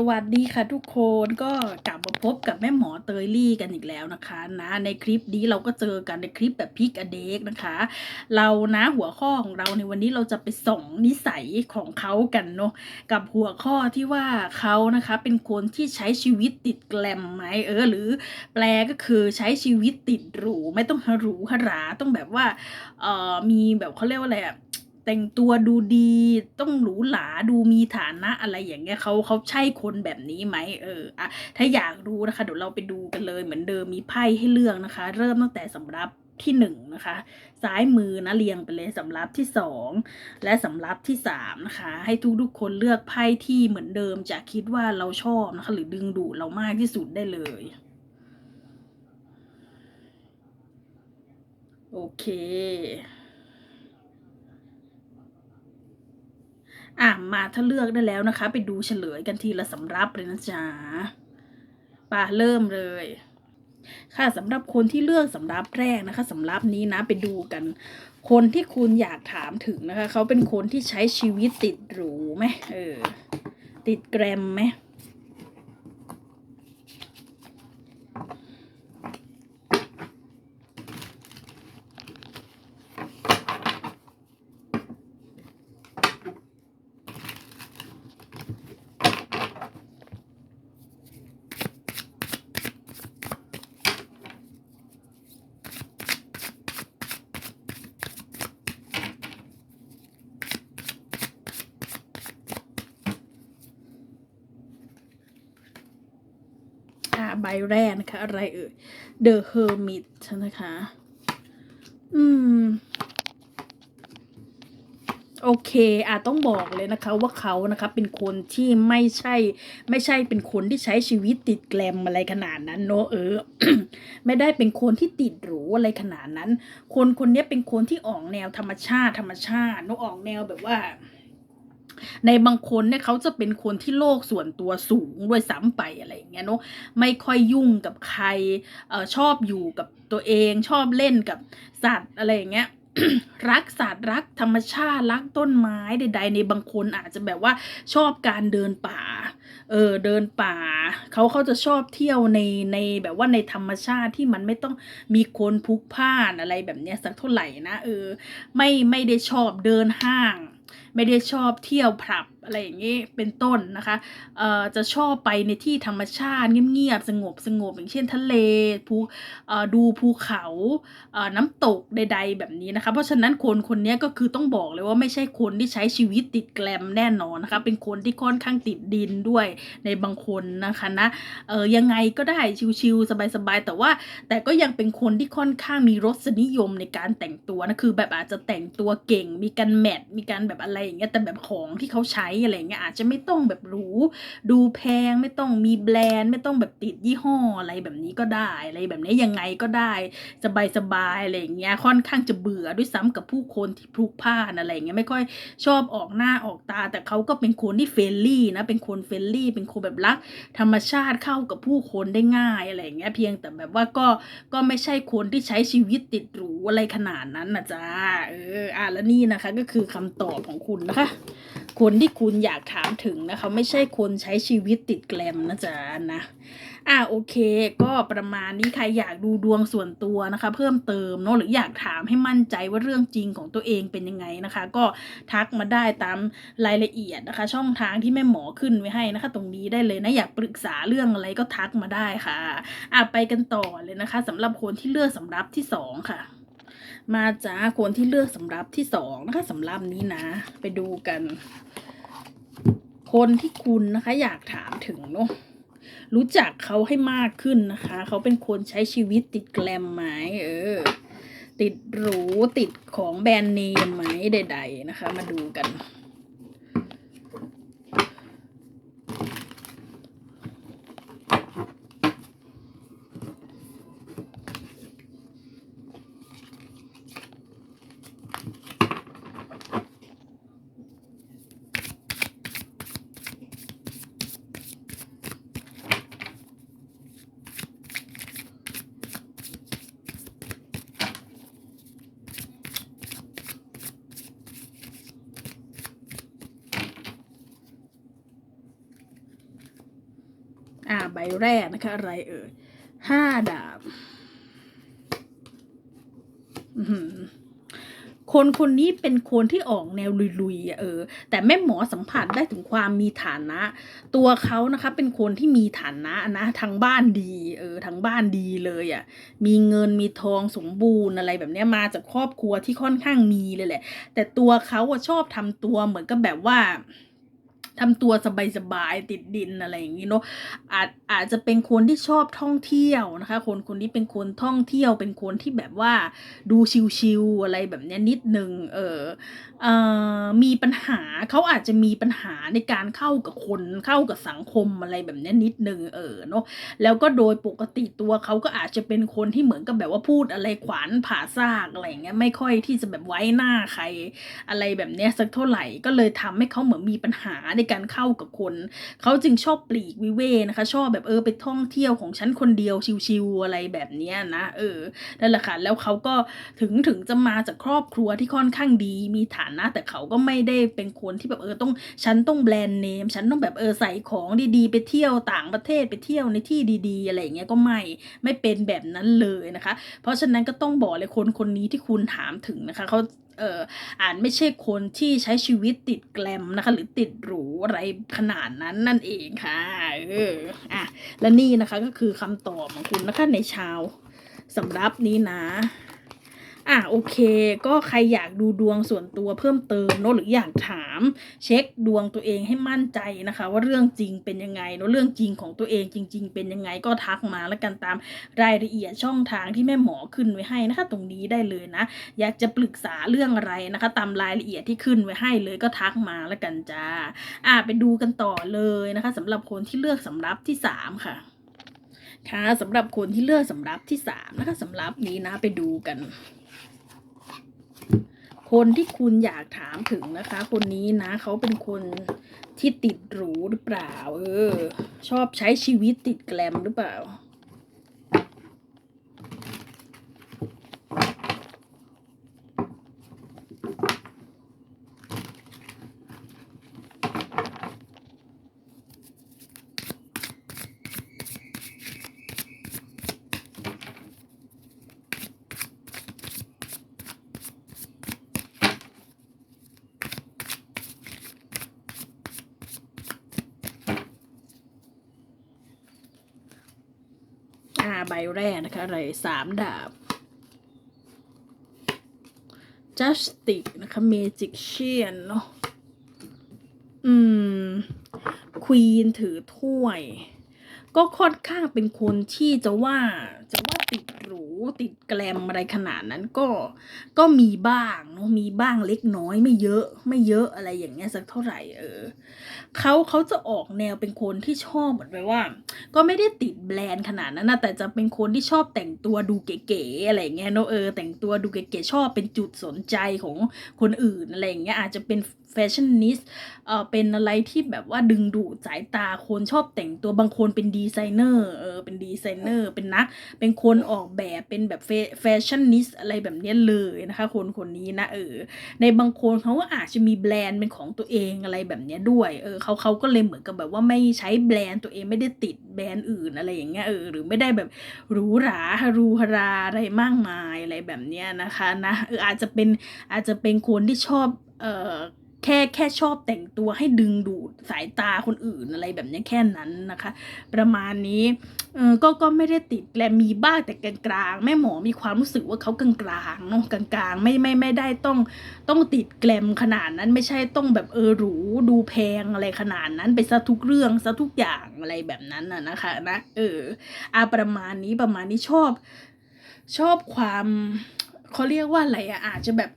สวัสดีค่ะทุกคนก็กลับมาพบกับแม่หมอเตยลี่กันอีกแล้วนะคะนะในคลิปนี้เราก็เจอกันในคลิปแบบพิกอเด็กนะคะ เรานะหัวข้อของเราในวันนี้เราจะไปส่องนิสัยของเขากันเนาะกับหัวข้อที่ว่าเขานะคะเป็นคนที่ใช้ชีวิตติดแกลมไหมเออหรือ แปลก็คือใช้ชีวิตติดหรูไม่ต้องหรูหราต้องแบบว่าเออมีแบบเขาเรียกว่าอะไรอะ แต่งตัวดูดี ต้องหรูหราดูมีฐานะอะไรอย่างเงี้ยเขาเขาใช่คนแบบนี้ไหมเอออะถ้าอยากรู้นะคะ เดี๋ยวเราไปดูกันเลยเหมือนเดิมมีไพ่ให้เลือกนะคะ เริ่มตั้งแต่สำรับที่หนึ่งนะคะ ซ้ายมือนะเรียงไปเลยสำรับที่สองและสำรับที่สามนะคะ ให้ทุกทุกๆคนเลือกไพ่ที่เหมือนเดิมจะคิดว่าเราชอบนะคะ หรือดึงดูดเรามากที่สุดได้เลยโอเค อะมาถ้าเลือกได้แล้วนะคะ ไปดูเฉลยกันทีละสำรับเลยนะจ๊ะป่าเริ่มเลย ค่ะสำหรับคนที่เลือกสำรับแรกนะคะสำรับนี้นะไปดูกัน คนที่คุณอยากถามถึงนะคะ เขาเป็นคนที่ใช้ชีวิตติดหรูไหมเออติดแกรมไหม ใบแรกนะคะ อะไรเอ่ย The Hermit นะคะ อืม โอเคอาจต้องบอกเลยนะคะ ว่าเขานะคะเป็นคนที่ไม่ใช่ ไม่ใช่เป็นคนที่ใช้ชีวิตติดแกลมอะไรขนาดนั้นเนอะเออ ไม่ได้เป็นคนที่ติดหรูอะไรขนาดนั้น คนคนนี้เป็นคนที่ออกแนวธรรมชาติ ธรรมชาติเนอะออกแนวแบบว่า ในบางคนเนี่ยเขาจะเป็นคนที่โลกส่วนตัวสูงด้วยซ้ำไปอะไรอย่างเงี้ยเนอะไม่ค่อยยุ่งกับใครออชอบอยู่กับตัวเองชอบเล่นกับสัตว์อะไรอย่างเงี้ยรักสัตว์รักธรรมชาติรักต้นไม้ใด ๆ ในบางคนอาจจะแบบว่าชอบการเดินป่า เออเดินป่าเขาเขาจะชอบเที่ยวในในแบบว่าในธรรมชาติที่มันไม่ต้องมีคนพลุกพ่านอะไรแบบเนี้ยสักเท่าไหร่นะเออไม่ไม่ได้ชอบเดินห้างไม่ได้ชอบเที่ยวผับอะไรอย่างนี้เป็นต้นนะคะเอ่อจะชอบไปในที่ธรรมชาติเงียบๆสงบสงบอย่างเช่นทะเลภูเอ่อดูภูเขาเอ่อน้ำตกใด ๆ แบบนี้นะคะ เพราะฉะนั้นคนคนนี้ก็คือต้องบอกเลยว่าไม่ใช่คนที่ใช้ชีวิตติดแกลมแน่นอนนะคะเป็นคนที่ค่อนข้างติดดินด้วยในบางคนนะคะนะเออยังไงก็ได้ชิวๆสบายๆแต่ว่าแต่ก็ยังเป็นคนที่ค่อนข้างมีรสนิยมในการแต่งตัวนะคือแบบอาจจะแต่งตัวเก่ง มีการแมทมีการแบบอะไรอย่างเงี้ยแต่แบบของที่เขาใช้อะไรเงี้ยอาจจะไม่ต้องแบบหรูดูแพงไม่ต้องมีแบรนด์ไม่ต้องแบบติดยี่ห้ออะไรแบบนี้ก็ได้อะไรแบบนี้ยังไงก็ได้สบายๆอะไรอย่างเงี้ยค่อนข้างจะเบื่อด้วยซ้ำกับผู้คนที่พลุกพล่านอะไรอย่างเงี้ยไม่ค่อยชอบออกหน้าออกตา แต่เขาก็เป็นคนที่เฟรนลี่นะเป็นคนเฟรนลี่เป็นคนแบบรัก ธรรมชาติเข้ากับผู้คนได้ง่ายอะไรอย่างเงี้ยเพียงแต่แบบว่าก็ก็ไม่ใช่คนที่ใช้ชีวิตติดหรูอะไรขนาดนั้นนะจ๊ะเอออะแล้วนี่นะคะก็คือคำตอบของคุณนะคะ คนที่คุณอยากถามถึงนะคะ ไม่ใช่คนใช้ชีวิตติดแกลมนะจ๊ะนะอะโอเค ก็ประมาณนี้ใครอยากดูดวงส่วนตัวนะคะ เพิ่มเติมเนาะหรืออยากถามให้มั่นใจว่าเรื่องจริงของตัวเองเป็นยังไงนะคะ ก็ทักมาได้ตามรายละเอียดนะคะ ช่องทางที่แม่หมอขึ้นไว้ให้นะคะ ตรงนี้ได้เลยนะอยากปรึกษาเรื่องอะไรก็ทักมาได้ค่ะอะไปกันต่อเลยนะคะสำหรับคนที่เลือกสำรับที่สองค่ะ มาจ้าคนที่เลือกสำรับที่สองนะคะสำรับนี้นะ ไปดูกัน คนที่คุณนะคะ อยากถามถึงเนาะรู้จักเขาให้มากขึ้นนะคะ เขาเป็นคนใช้ชีวิตติดแกลมไหมเออ ติดหรูติดของแบรนด์เนมไหมใด ๆ นะคะ มาดูกัน ใบแรกนะคะ อะไรเอ่ยห้าดาบคนคนนี้เป็นคนที่ออกแนวลุยๆเออ แต่แม่หมอสัมผัสได้ถึงความมีฐานะ ตัวเขานะคะเป็นคนที่มีฐานะนะทางบ้านดีเออทางบ้านดีเลยอะ่ะ มีเงินมีทองสมบูรณ์อะไรแบบนี้มาจากครอบครัวที่ค่อนข้างมีเลยแหละ แต่ตัวเขาอะชอบทำตัวเหมือนกับแบบว่า ทำตัวสบายๆติดดินอะไรอย่างนี้เนาะอาจอาจจะเป็นคนที่ชอบท่องเที่ยวนะคะ คนคนนี้เป็นคนท่องเที่ยว เป็นคนที่แบบว่าดูชิวๆอะไรแบบเนี้ยนิดนึงเออเออมีปัญหาเขาอาจจะมีปัญหาในการเข้ากับคนเข้ากับสังคมอะไรแบบเนี้ยนิดนึงเออเนาะแล้วก็โดยปกติตัวเขาก็อาจจะเป็นคนที่เหมือนกับแบบว่าพูดอะไรขวานผ่าซากอะไรอย่างเงี้ยไม่ค่อยที่จะแบบไว้หน้าใครอะไรแบบเนี้ยสักเท่าไหร่ก็เลยทำให้เขาเหมือนมีปัญหาในการเข้ากับคน เขาจึงชอบปลีกวิเวนะคะ ชอบแบบเออไปท่องเที่ยวของฉันคนเดียวชิวๆอะไรแบบนี้นะเออนั่นแหละค่ะแล้วเขาก็ถึงถึงจะมาจากครอบครัวที่ค่อนข้างดีมีฐานะ แต่เขาก็ไม่ได้เป็นคนที่แบบเออต้องฉันต้องแบรนด์เนมฉันต้องแบบเออใส่ของดีๆ ไปเที่ยวต่างประเทศไปเที่ยวในที่ดีๆ อะไรอย่างเงี้ยก็ไม่ไม่เป็นแบบนั้นเลยนะคะ เพราะฉะนั้นก็ต้องบอกเลยคนคนนี้ที่คุณถามถึงนะคะเขา เอออาจไม่ใช่คนที่ใช้ชีวิตติดแกลมนะคะ หรือติดหรูอะไรขนาดนั้นนั่นเองค่ะเอออะและนี่นะคะก็คือคำตอบของคุณนะคะในชาวสำรับนี้นะ อะโอเค ก็ใครอยากดูดวงส่วนตัวเพิ่มเติมเนอะหรืออยากถาม เช็คดวงตัวเองให้มั่นใจนะคะ ว่าเรื่องจริงเป็นยังไงเนอะเรื่องจริงของตัวเองจริง ๆ เป็นยังไงก็ทักมาแล้วกันตามรายละเอียดช่องทางที่แม่หมอขึ้นไว้ให้นะคะ ตรงนี้ได้เลยนะ อยากจะปรึกษาเรื่องอะไรนะคะ ตามรายละเอียดที่ขึ้นไว้ให้เลยก็ทักมาแล้วกันจ้าอะไปดูกันต่อเลยนะคะสำหรับคนที่เลือกสำรับที่สามค่ะค่ะสำหรับคนที่เลือกสำรับที่สามนะคะสำรับนี้นะไปดูกัน คนที่คุณอยากถามถึงนะคะ คนนี้นะเขาเป็นคนที่ติดหรูหรือเปล่า เออ ชอบใช้ชีวิตติดแกลมหรือเปล่า อ่า ใบแรกนะคะอะไรสามดาบ justice นะคะ magician เนาะอืม queen ถือถ้วย ก็ค่อนข้างเป็นคนที่จะว่าจะว่าติดหรู ติดแกลมอะไรขนาดนั้นก็ก็มีบ้างเนาะมีบ้างเล็กน้อยไม่เยอะไม่เยอะอะไรอย่างเงี้ยสักเท่าไหร่เออเขาเขาจะออกแนวเป็นคนที่ชอบเหมือนไปว่า ก็ไม่ได้ติดแบรนด์ขนาดนั้นนะแต่จะเป็นคนที่ชอบแต่งตัวดูเก๋ๆอะไรอย่างเงี้ยเนอะเออแต่งตัวดูเก๋ๆชอบเป็นจุดสนใจของคนอื่นอะไรอย่างเงี้ยอาจจะเป็นแฟชั่นนิสเออเป็นอะไรที่แบบว่าดึงดูดสายตาคนชอบแต่งตัวบางคนเป็นดีไซเนอร์เออเป็นดีไซเนอร์เป็นนัก เป็นคนออกแบบเป็น็นแบบแฟชั่นนิสอะไรแบบนี้เลยนะคะ คนคนนี้นะเออในบางคนเขาก็อาจจะมีแบรนด์เป็นของตัวเองอะไรแบบนี้ด้วยเออเขาเขาก็เลยเหมือนกับแบบว่าไม่ใช้แบรนด์ตัวเองไม่ได้ติดแบรนด์อื่นอะไรอย่างเงี้ยเออหรือไม่ได้แบบหรูหราฮารูฮาราอะไรมากมายอะไรแบบนี้นะคะนะเอออาจจะเป็นอาจจะเป็นคนที่ชอบเออ แค่แค่ชอบแต่งตัวให้ดึงดูดสายตาคนอื่นอะไรแบบนี้แค่นั้นนะคะ ประมาณนี้เออก็ก็ไม่ได้ติดแกลมมีบ้างแต่กลางๆแม่หมอมีความรู้สึกว่าเขากลางๆเนาะกลางๆ ไม่ไม่ไม่ได้ต้องต้องติดแกลมขนาดนั้นไม่ใช่ต้องแบบเออหรูดูแพงอะไรขนาดนั้นไปซะทุกเรื่องซะทุกอย่างอะไรแบบนั้นน่ะนะคะนะเอออาประมาณนี้ประมาณนี้ชอบ ชอบความเขาเรียกว่าอะไรอะอาจจะแบบ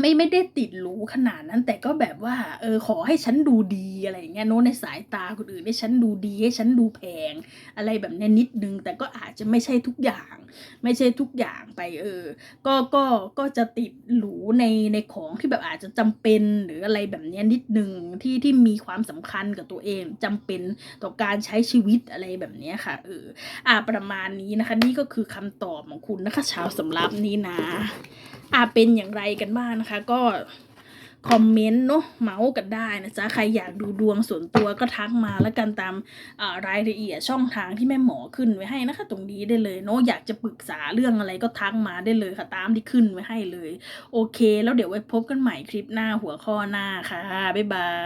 ไม่ไม่ได้ติดหรูขนาดนั้น แต่ก็แบบว่า เออขอให้ฉันดูดีอะไรอย่างเงี้ยโน้ในสายตาคนอื่นให้ฉันดูดีให้ฉันดูแพง อะไรแบบนี้นิดนึง แต่ก็อาจจะไม่ใช่ทุกอย่าง ไม่ใช่ทุกอย่างไปเออ ก็ก็ก็จะติดหรูในในของที่แบบอาจจะจำเป็นหรืออะไรแบบนี้นิดนึงที่ที่มีความสำคัญกับตัวเองจำเป็นต่อการใช้ชีวิตอะไรแบบนี้ค่ะเอออ่าประมาณนี้นะคะ นี่ก็คือคำตอบของคุณนะคะชาวสำรับนี้นะ อ่าเป็นอย่างไรกันบ้างนะคะ ก็ คอมเมนต์เนาะเมาส์กันได้นะจ๊ะ ใครอยากดูดวงส่วนตัวก็ทักมาแล้วกันตามรายละเอียดช่องทางที่แม่หมอขึ้นไว้ให้นะคะ ตรงนี้ได้เลยเนาะอยากจะปรึกษาเรื่องอะไรก็ทักมาได้เลยค่ะตามที่ขึ้นไว้ให้เลย โอเค แล้วเดี๋ยวไว้พบกันใหม่คลิปหน้าหัวข้อหน้าค่ะบ๊ายบาย